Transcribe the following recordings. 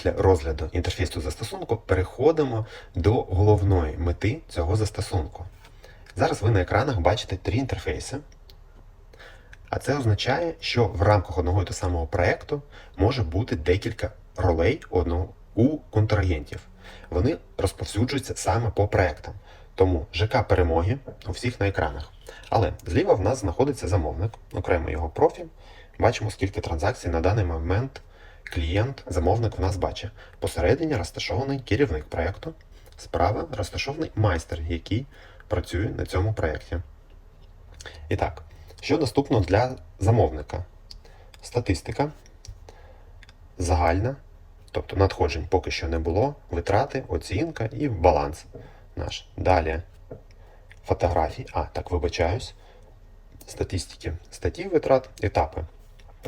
після розгляду інтерфейсу застосунку переходимо до головної мети цього застосунку. Зараз ви на екранах бачите три інтерфейси. А це означає, що в рамках одного і того самого проєкту може бути декілька ролей одного у контрагентів. Вони розповсюджуються саме по проектам. Тому ЖК перемоги у всіх на екранах. Але зліва в нас знаходиться замовник, окремо його профіль. Бачимо, скільки транзакцій на даний момент клієнт, замовник в нас бачить. Посередині розташований керівник проєкту, справа розташований майстер, який працює на цьому проєкті. І так, що доступно для замовника? Статистика, загальна, тобто надходжень поки що не було, витрати, оцінка і баланс наш. Далі фотографії, а, так, вибачаюсь, статистики, статті витрат, етапи.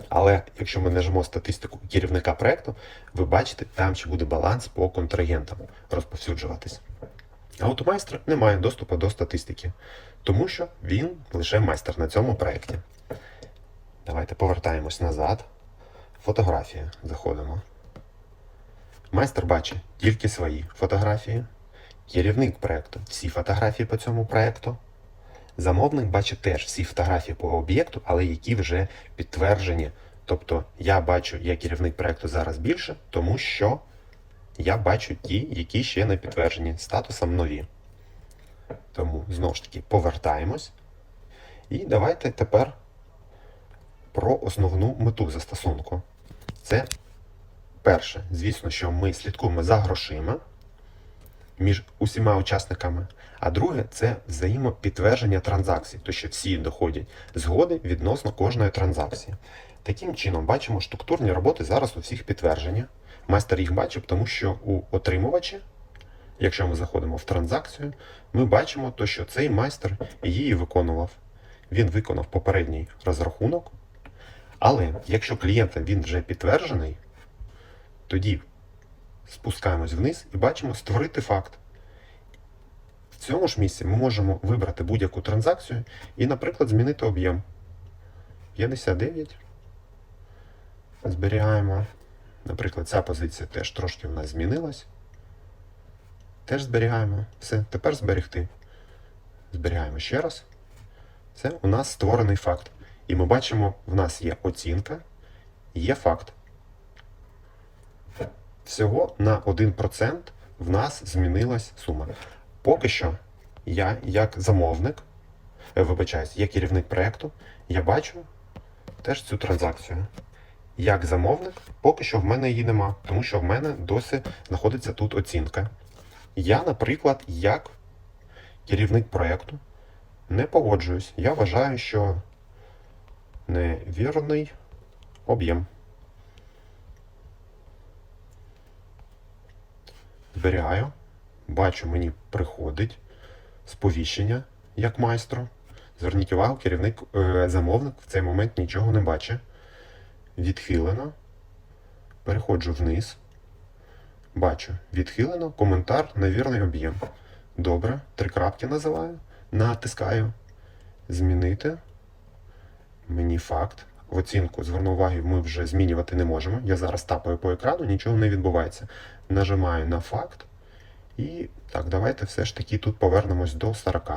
Але якщо ми нажмемо статистику керівника проєкту, ви бачите, там чи буде баланс по контрагентам розповсюджуватись. А от у майстра немає доступу до статистики, тому що він лише майстер на цьому проєкті. Давайте повертаємось назад. Фотографія. Заходимо. Майстер бачить тільки свої фотографії. Керівник проєкту всі фотографії по цьому проєкту. Замовник бачить теж всі фотографії по об'єкту, але які вже підтверджені. Тобто я бачу, я керівник проєкту зараз більше, тому що я бачу ті, які ще не підтверджені статусом нові. Тому знову ж таки повертаємось. І давайте тепер про основну мету застосунку. Це перше, звісно, що ми слідкуємо за грошима між усіма учасниками. А друге це взаємопідтвердження транзакцій, то що всі доходять згоди відносно кожної транзакції. Таким чином, бачимо структурні роботи зараз у всіх підтвердження. Майстер їх бачив, тому що у отримувачі, якщо ми заходимо в транзакцію, ми бачимо, то, що цей майстер її виконував. Він виконав попередній розрахунок. Але якщо клієнтам він вже підтверджений, тоді спускаємось вниз і бачимо створити факт. В цьому ж місці ми можемо вибрати будь-яку транзакцію і, наприклад, змінити об'єм. 59. Зберігаємо. Наприклад, ця позиція теж трошки в нас змінилась. Теж зберігаємо. Все, тепер зберегти. Зберігаємо ще раз. Це у нас створений факт. І ми бачимо, в нас є оцінка, є факт. Всього на 1% в нас змінилась сума. Поки що я, як замовник, е, вибачаюсь, як керівник проєкту, я бачу теж цю транзакцію. Як замовник, поки що в мене її нема, тому що в мене досі знаходиться тут оцінка. Я, наприклад, як керівник проєкту, не погоджуюсь. Я вважаю, що невірний об'єм. Зберігаю. Бачу, мені приходить сповіщення як майстру. Зверніть увагу, керівник е, замовник в цей момент нічого не бачить. Відхилено. Переходжу вниз. Бачу, відхилено, коментар, невірний об'єм. Добре, три крапки називаю. Натискаю. Змінити. Мені факт. В оцінку зверну увагу, ми вже змінювати не можемо. Я зараз тапаю по екрану, нічого не відбувається. Нажимаю на факт. І так, давайте все ж таки тут повернемось до 40.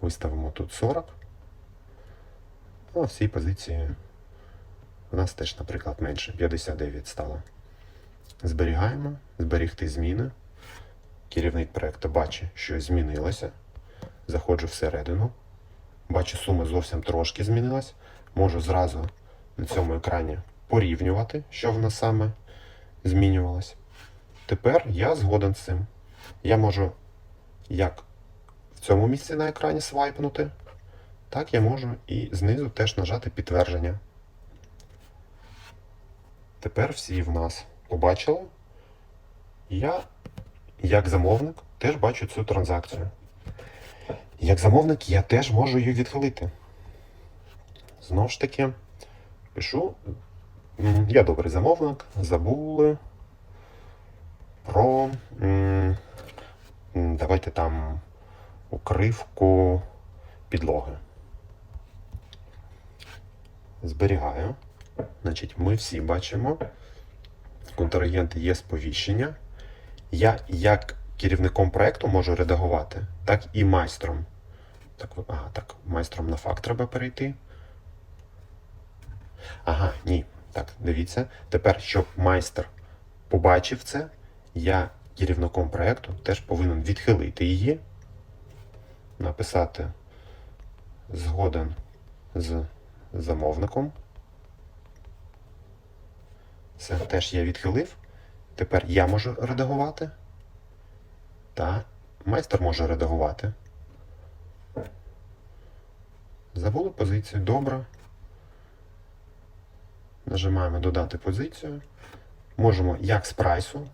Виставимо тут 40. А в цій позиції у нас теж, наприклад, менше. 59 стало. Зберігаємо, зберігти зміни. Керівник проєкту бачить, що змінилося. Заходжу всередину. Бачу, сума зовсім трошки змінилась. Можу зразу на цьому екрані порівнювати, що в нас саме змінювалось. Тепер я згоден з цим. Я можу як в цьому місці на екрані свайпнути, так я можу і знизу теж нажати підтвердження. Тепер всі в нас побачили. Я, як замовник, теж бачу цю транзакцію. Як замовник я теж можу її відхилити. Знову ж таки, пишу. Я добрий замовник, забули про. Давайте там укривку підлоги. Зберігаю. Значить, ми всі бачимо контрагента є сповіщення. Я як керівником проекту можу редагувати, так і майстром. Так, ага, так, майстром на факт треба перейти. Ні. Так, дивіться. Тепер, щоб майстер побачив це, я керівником проекту теж повинен відхилити її, написати згоден з замовником. Це теж я відхилив. Тепер я можу редагувати. Та майстер може редагувати. Забули позицію. Добре. Нажимаємо додати позицію. Можемо як з прайсу.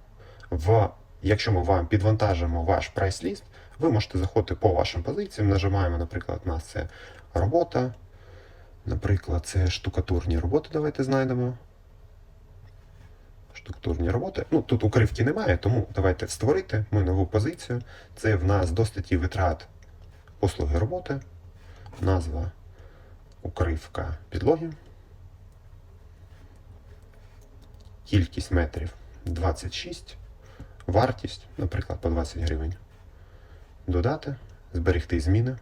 В, якщо ми вам підвантажимо ваш прайс-ліст, ви можете заходити по вашим позиціям. Нажимаємо, наприклад, у нас це робота. Наприклад, це штукатурні роботи. Давайте знайдемо. Штукатурні роботи. Ну, тут укривки немає, тому давайте створити ми нову позицію. Це в нас до статті витрат послуги роботи. Назва укривка підлоги. Кількість метрів 26. Вартість, наприклад, по 20 гривень. Додати, зберегти зміни.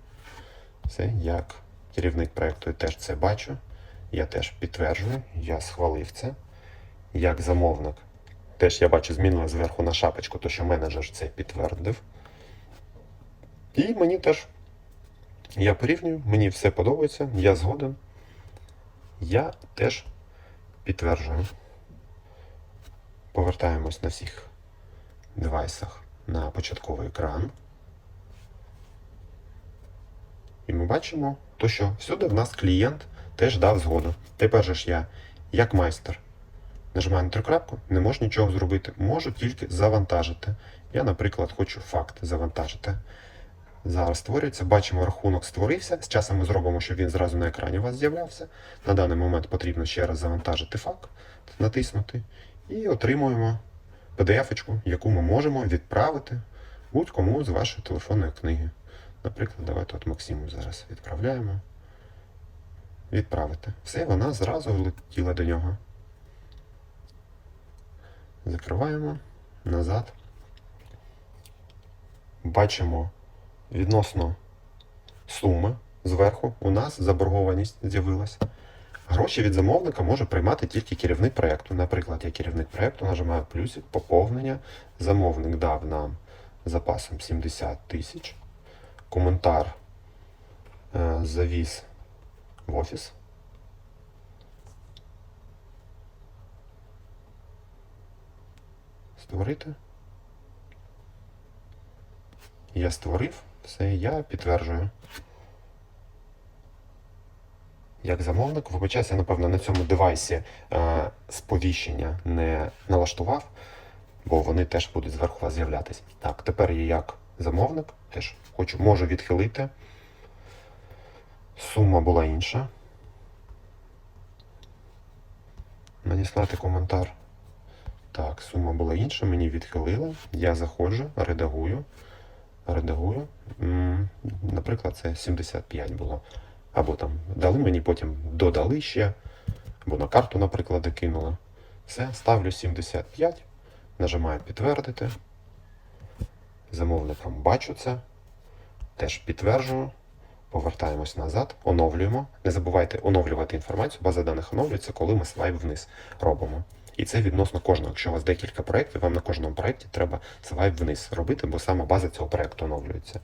Це як керівник проєкту я теж це бачу. Я теж підтверджую, я схвалив це. Як замовник. Теж я бачу змінили зверху на шапочку, то що менеджер це підтвердив. І мені теж я порівнюю, мені все подобається, я згоден. Я теж підтверджую. Повертаємось на всіх девайсах на початковий екран. І ми бачимо, то, що всюди в нас клієнт теж дав згоду. Тепер же ж я, як майстер, нажимаю на трикрапку, не можу нічого зробити. Можу тільки завантажити. Я, наприклад, хочу факт завантажити. Зараз створюється, бачимо, рахунок створився. З часом ми зробимо, щоб він зразу на екрані у вас з'являвся. На даний момент потрібно ще раз завантажити факт, натиснути, і отримуємо PDF-очку, яку ми можемо відправити будь-кому з вашої телефонної книги. Наприклад, давайте от Максиму зараз відправляємо. Відправити. Все, вона зразу влетіла до нього. Закриваємо назад. Бачимо відносно суми зверху у нас заборгованість з'явилася. Гроші від замовника може приймати тільки керівник проєкту. Наприклад, я керівник проєкту нажимаю плюсик, поповнення. Замовник дав нам запасом 70 тисяч. Коментар е, завіз в офіс. Створити. Я створив, все, я підтверджую. Як замовник, вибачаюся, напевно, на цьому девайсі е, сповіщення не налаштував, бо вони теж будуть зверху вас з'являтися. Так, тепер я як замовник теж хочу, можу відхилити. Сума була інша. Надіслати коментар. Так, сума була інша, мені відхилили. Я заходжу, редагую. Редагую. Наприклад, це 75 було. Або там дали мені, потім додали ще, або на карту, наприклад, кинули. Все, ставлю 75, нажимаю підтвердити. Замовником бачу це. Теж підтверджую. Повертаємось назад, оновлюємо. Не забувайте оновлювати інформацію. База даних оновлюється, коли ми свайп вниз робимо. І це відносно кожного. Якщо у вас декілька проєктів, вам на кожному проєкті треба свайп вниз робити, бо саме база цього проєкту оновлюється.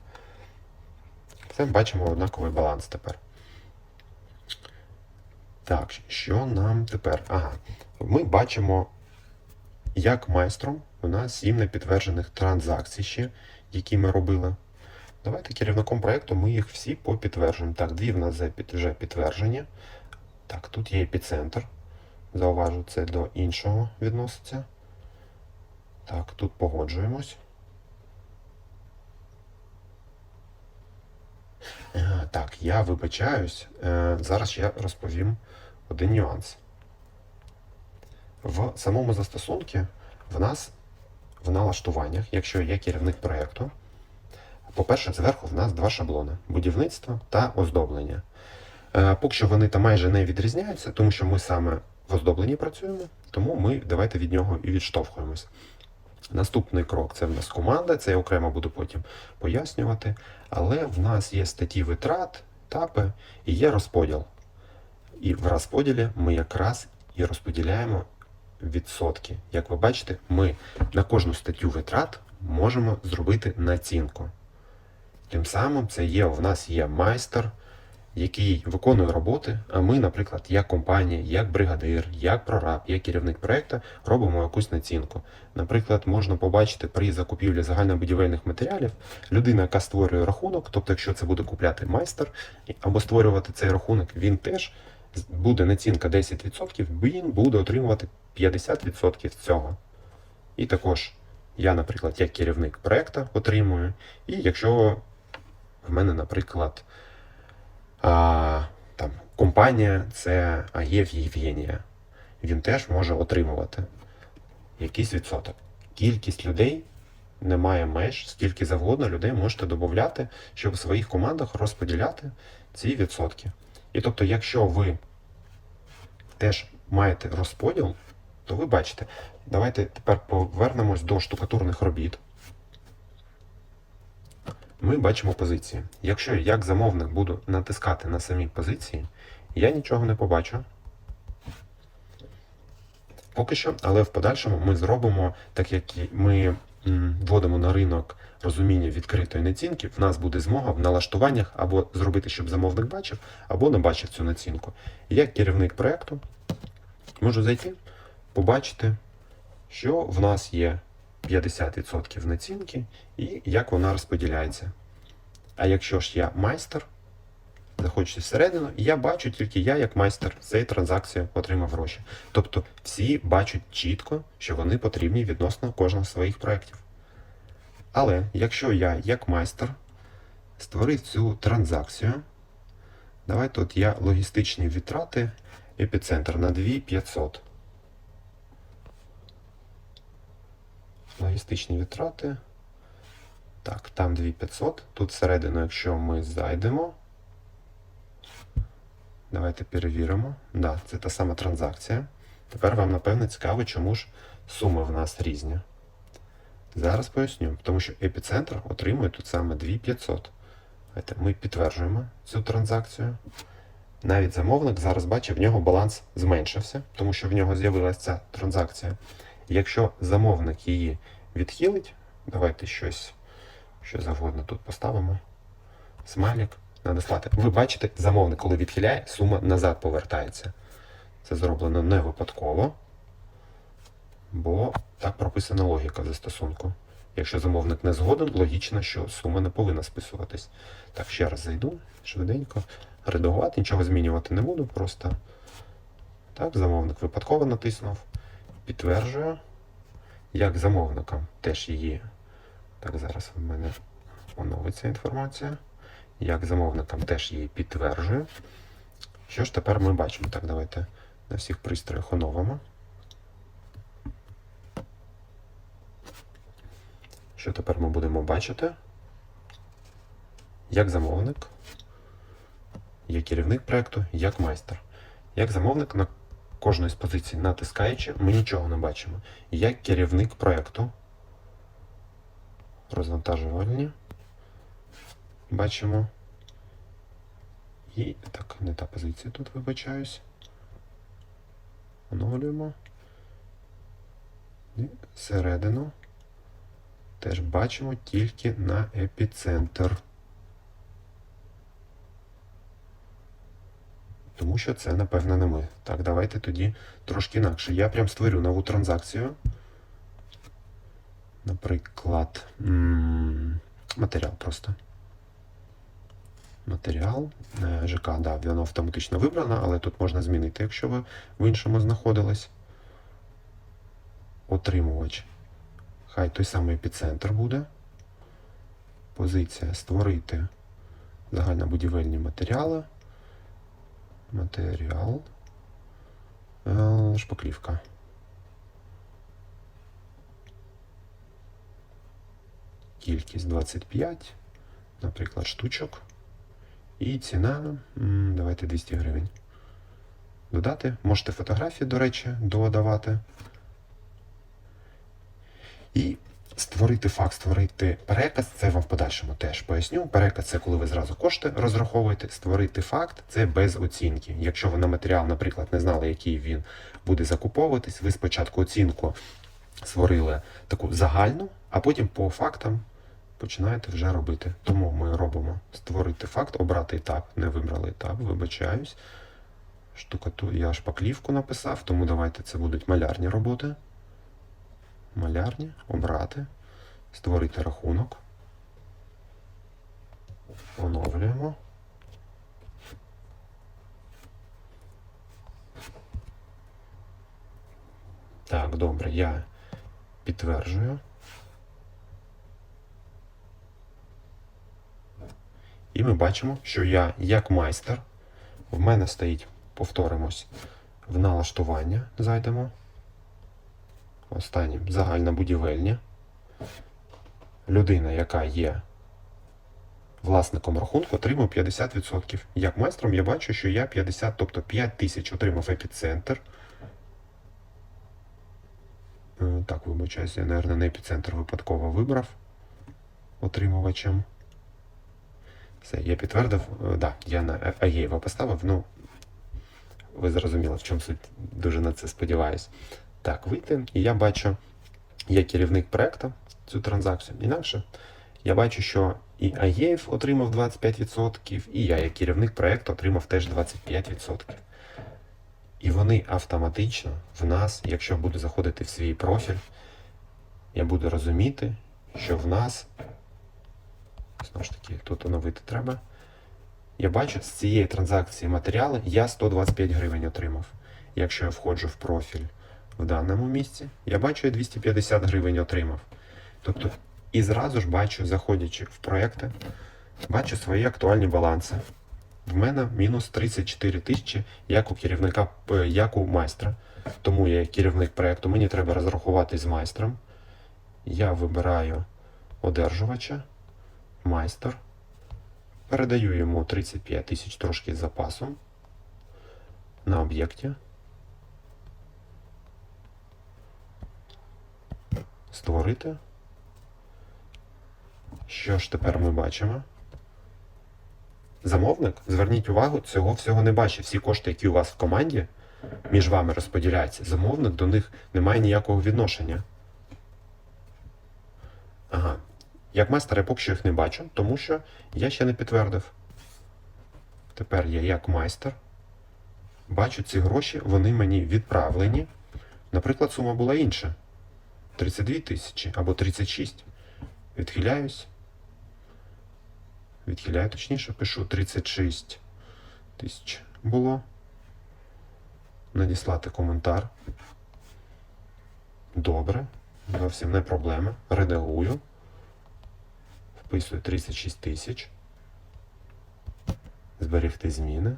Це бачимо однаковий баланс тепер. Так, що нам тепер? Ага. Ми бачимо, як майстром у нас 7 непідтверджених транзакцій ще, які ми робили. Давайте керівником проєкту ми їх всі попідтверджуємо. Так, дві в нас вже під- підтверджені. Так, тут є епіцентр. Зауважу, це до іншого відноситься. Так, тут погоджуємось. Так, я вибачаюсь. Е, Зараз я розповім один нюанс. В самому застосунку в нас в налаштуваннях, якщо є керівник проєкту, по-перше, зверху в нас два шаблони: будівництво та оздоблення. Е, Поки що вони там майже не відрізняються, тому що ми саме в оздобленні працюємо, тому ми давайте від нього і відштовхуємось. Наступний крок це в нас команда, це я окремо буду потім пояснювати. Але в нас є статті витрат, тапи і є розподіл. І в розподілі ми якраз і розподіляємо відсотки. Як ви бачите, ми на кожну статтю витрат можемо зробити націнку. Тим самим це є, в нас є майстер, який виконує роботи, а ми, наприклад, як компанія, як бригадир, як прораб, як керівник проєкту робимо якусь націнку. Наприклад, можна побачити при закупівлі загальнобудівельних матеріалів людина, яка створює рахунок, тобто, якщо це буде купляти майстер або створювати цей рахунок, він теж буде націнка 10%, він буде отримувати 50% цього. І також я, наприклад, як керівник проєкту отримую. І якщо в мене, наприклад, а, там, компанія це АЄВ Євгенія, він теж може отримувати якийсь відсоток. Кількість людей немає меж, скільки завгодно людей можете додати, щоб в своїх командах розподіляти ці відсотки. І тобто, якщо ви теж маєте розподіл, то ви бачите, давайте тепер повернемось до штукатурних робіт. Ми бачимо позиції. Якщо я як замовник буду натискати на самі позиції, я нічого не побачу. Поки що, але в подальшому ми зробимо, так як ми вводимо на ринок розуміння відкритої націнки, в нас буде змога в налаштуваннях або зробити, щоб замовник бачив, або не бачив цю націнку. Як керівник проєкту можу зайти, побачити, що в нас є 50% націнки і як вона розподіляється. А якщо ж я майстер, заходжу всередину, і я бачу тільки я, як майстер, цієї транзакції отримав гроші. Тобто всі бачать чітко, що вони потрібні відносно кожного з своїх проєктів. Але якщо я, як майстер, створив цю транзакцію, давайте от я логістичні витрати, епіцентр на 2500. Логістичні витрати. Так, там 2500. Тут всередину, якщо ми зайдемо. Давайте перевіримо. Да, це та сама транзакція. Тепер вам, напевно, цікаво, чому ж суми в нас різні. Зараз поясню, тому що епіцентр отримує тут саме 2500. Давайте Ми підтверджуємо цю транзакцію. Навіть замовник зараз бачить, в нього баланс зменшився, тому що в нього з'явилася ця транзакція. Якщо замовник її відхилить, давайте щось, що завгодно тут поставимо. Смайлик, надіслати. Ви бачите, замовник, коли відхиляє, сума назад повертається. Це зроблено не випадково, бо так прописана логіка застосунку. Якщо замовник не згоден, логічно, що сума не повинна списуватись. Так, ще раз зайду швиденько. Редагувати, нічого змінювати не буду, просто так, замовник випадково натиснув. Підтверджую. Як замовникам теж її. Так, зараз в мене оновиться інформація. Як замовникам теж її підтверджую. Що ж тепер ми бачимо? Так, давайте на всіх пристроях оновимо. Що тепер ми будемо бачити? Як замовник, є керівник проєкту, як майстер. Як замовник кожної з позицій натискаючи, ми нічого не бачимо. Як керівник проєкту, розвантажувальні, бачимо. І так, не та позиція тут вибачаюсь. Оновлюємо. І середину теж бачимо тільки на епіцентр. Що це, напевно, не ми. Так, давайте тоді трошки інакше. Я прям створю нову транзакцію. Наприклад, матеріал просто. Матеріал. Е, ЖК, да, воно автоматично вибрано, але тут можна змінити, якщо ви в іншому знаходились. Отримувач. Хай той самий епіцентр буде. Позиція створити загальнобудівельні матеріали. Матеріал. Е, Шпаклівка. Кількість 25, наприклад, штучок. І ціна, давайте 200 гривень. додати. Можете фотографії, до речі, додавати. І створити факт, створити переказ, це вам в подальшому теж поясню. Переказ це коли ви зразу кошти розраховуєте. Створити факт це без оцінки. Якщо ви на матеріал, наприклад, не знали, який він буде закуповуватись, ви спочатку оцінку створили таку загальну, а потім по фактам починаєте вже робити. Тому ми робимо створити факт, обрати етап. Не вибрали етап, вибачаюсь. Штукату, я шпаклівку написав, тому давайте це будуть малярні роботи. Малярні, обрати, створити рахунок. Оновлюємо. Так, добре, я підтверджую. І ми бачимо, що я як майстер, в мене стоїть, повторимось, в налаштування зайдемо. Останнє загальне будівельня. Людина, яка є власником рахунку, отримує 50%. Як майстром я бачу, що я 50, тобто 5 тисяч отримав епіцентр. Е, Так, вибачаюся, я, мабуть, не епіцентр випадково вибрав отримувачем. Все, я підтвердив. Е, Да, я на Агєєва поставив. Ну, ви зрозуміли, в чому суть. Дуже на це сподіваюсь. Так, вийти. І я бачу, я керівник проекту цю транзакцію. Інакше я бачу, що і Агєєв отримав 25%, і я, як керівник проекту, отримав теж 25%. І вони автоматично в нас, якщо буду заходити в свій профіль, я буду розуміти, що в нас, знову ж таки, тут оновити треба. Я бачу, з цієї транзакції матеріали я 125 гривень отримав. Якщо я входжу в профіль в даному місці, я бачу, я 250 гривень отримав. Тобто, і зразу ж бачу, заходячи в проекти, бачу свої актуальні баланси. В мене мінус 34 тисячі як у керівника, е, як у майстра. Тому я керівник проєкту, мені треба розрахуватись з майстром. Я вибираю одержувача, майстер. Передаю йому 35 тисяч трошки з запасом на об'єкті. Створити. Що ж тепер ми бачимо? Замовник, зверніть увагу, цього всього не бачить. Всі кошти, які у вас в команді, між вами розподіляються. Замовник до них не має ніякого відношення. Ага. Як майстер я поки що їх не бачу, тому що я ще не підтвердив. Тепер я як майстер. Бачу ці гроші, вони мені відправлені. Наприклад, сума була інша. 32 тисячі або 36. Відхиляюсь. Відхиляю точніше, пишу 36 тисяч було. Надіслати коментар. Добре. Зовсім не проблема. Редагую. Вписую 36 тисяч. Зберегти зміни.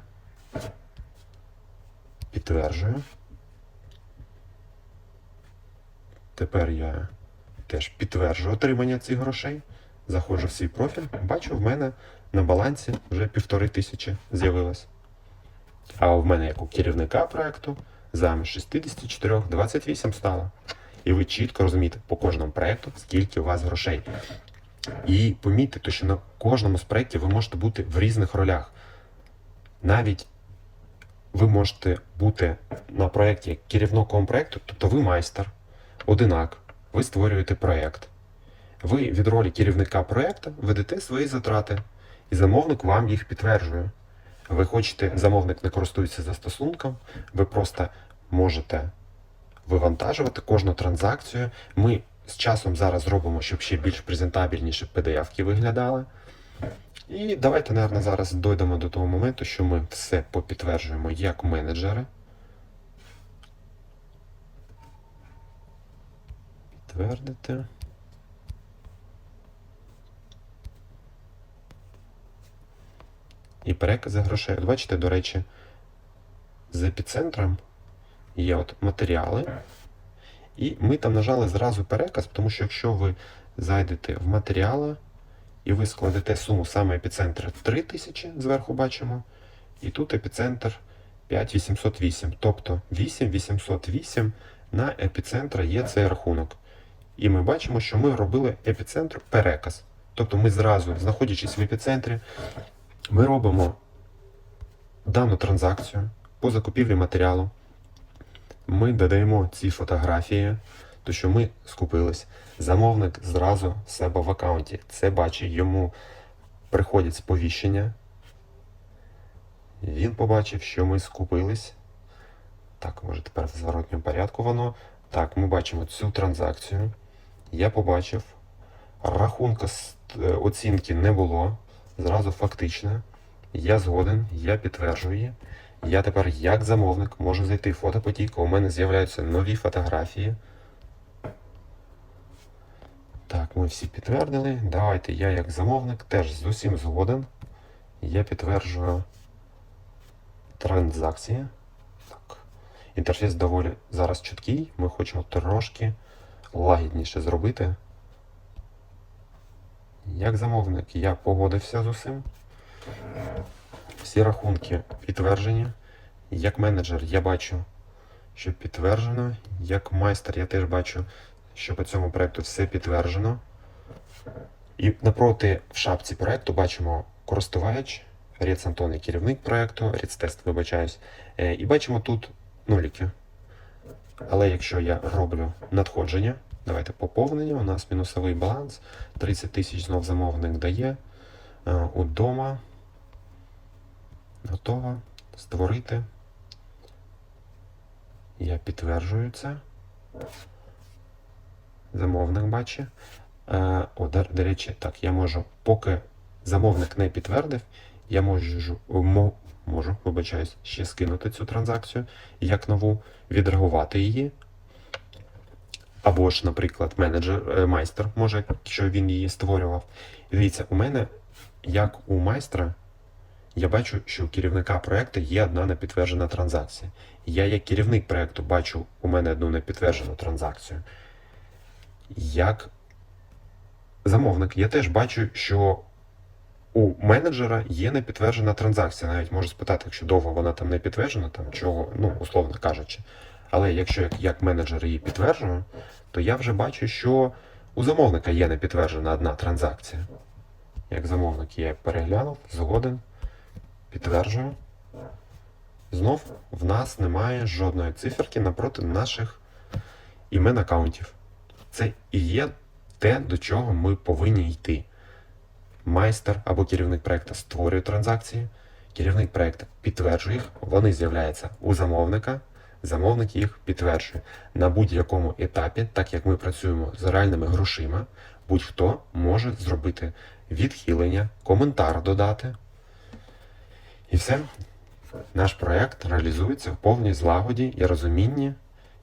Підтверджую. Тепер я теж підтверджую отримання цих грошей. Заходжу в свій профіль, бачу, в мене на балансі вже півтори тисячі з'явилось. А в мене, як у керівника проєкту, замість 64 28 стало. І ви чітко розумієте по кожному проєкту, скільки у вас грошей. І помітьте, що на кожному з проєктів ви можете бути в різних ролях. Навіть ви можете бути на проєкті керівником проєкту, тобто ви майстер, одинак, ви створюєте проєкт. Ви від ролі керівника проєкту ведете свої затрати, і замовник вам їх підтверджує. Ви хочете, замовник не користується застосунком, ви просто можете вивантажувати кожну транзакцію. Ми з часом зараз зробимо, щоб ще більш презентабельніше PDF-ки виглядали. І давайте, мабуть, зараз дойдемо до того моменту, що ми все попідтверджуємо як менеджери. Підтвердити. І перекази грошей. От бачите, до речі, з епіцентром є от матеріали. І ми там нажали зразу переказ, тому що якщо ви зайдете в матеріали і ви складете суму саме епіцентр 3000, зверху бачимо, і тут епіцентр 5808. Тобто 8808 на епіцентра є цей рахунок. І ми бачимо, що ми робили епіцентру переказ. Тобто ми зразу, знаходячись в епіцентрі, ми робимо дану транзакцію по закупівлі матеріалу. Ми додаємо ці фотографії, то що ми скупились. Замовник зразу себе в аккаунті. Це бачить, йому приходять сповіщення. Він побачив, що ми скупились. Так, може тепер в зворотньому порядку воно. Так, ми бачимо цю транзакцію. Я побачив. Рахунка е, оцінки не було. Зразу фактично. Я згоден, я підтверджую її. Я тепер, як замовник, можу зайти в фотопотік. У мене з'являються нові фотографії. Так, ми всі підтвердили. Давайте я, як замовник, теж з усім згоден. Я підтверджую транзакції. Так. Інтерфейс доволі зараз чіткий. Ми хочемо трошки лагідніше зробити. Як замовник я погодився з усім. Всі рахунки підтверджені. Як менеджер я бачу, що підтверджено. Як майстер я теж бачу, що по цьому проекту все підтверджено. І напроти в шапці проекту бачимо користувач, Рєц Антон, є керівник проекту, Рєц Тест, вибачаюсь. Е, І бачимо тут нуліки. Але якщо я роблю надходження, давайте поповнення, у нас мінусовий баланс, 30 тисяч знов замовник дає. Е, Удома. Готово. Створити. Я підтверджую це. Замовник бачить. Е, О, до, речі, так, я можу, поки замовник не підтвердив, я можу, мо- можу, вибачаюсь, ще скинути цю транзакцію як нову, відреагувати її. Або ж, наприклад, менеджер, е, майстер може, якщо він її створював. Дивіться, у мене, як у майстра, я бачу, що у керівника проекту є одна непідтверджена транзакція. Я, як керівник проекту, бачу у мене одну непідтверджену транзакцію. Як замовник, я теж бачу, що у менеджера є непідтверджена транзакція. Навіть можу спитати, якщо довго вона там не підтверджена, там чого, ну, условно кажучи. Але якщо як, як менеджер її підтверджує, то я вже бачу, що у замовника є непідтверджена одна транзакція. Як замовник я переглянув, згоден, підтверджую. Знов в нас немає жодної циферки напроти наших імен аккаунтів. Це і є те, до чого ми повинні йти. Майстер або керівник проекту створює транзакції, керівник проекту підтверджує їх, вони з'являються у замовника, замовник їх підтверджує. На будь-якому етапі, так як ми працюємо з реальними грошима, будь-хто може зробити відхилення, коментар додати. І все. Наш проект реалізується в повній злагоді і розумінні,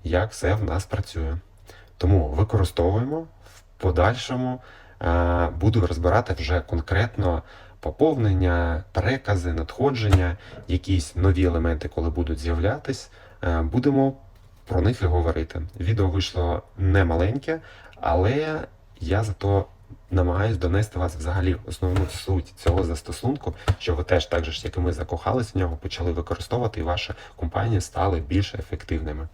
як все в нас працює. Тому використовуємо в подальшому. Е, Буду розбирати вже конкретно поповнення, перекази, надходження, якісь нові елементи, коли будуть з'являтись. е, Будемо про них і говорити. Відео вийшло не маленьке, але я зато намагаюсь донести вас взагалі основну суть цього застосунку, що ви теж так же як і ми закохались в нього, почали використовувати, і ваші компанії стали більш ефективними.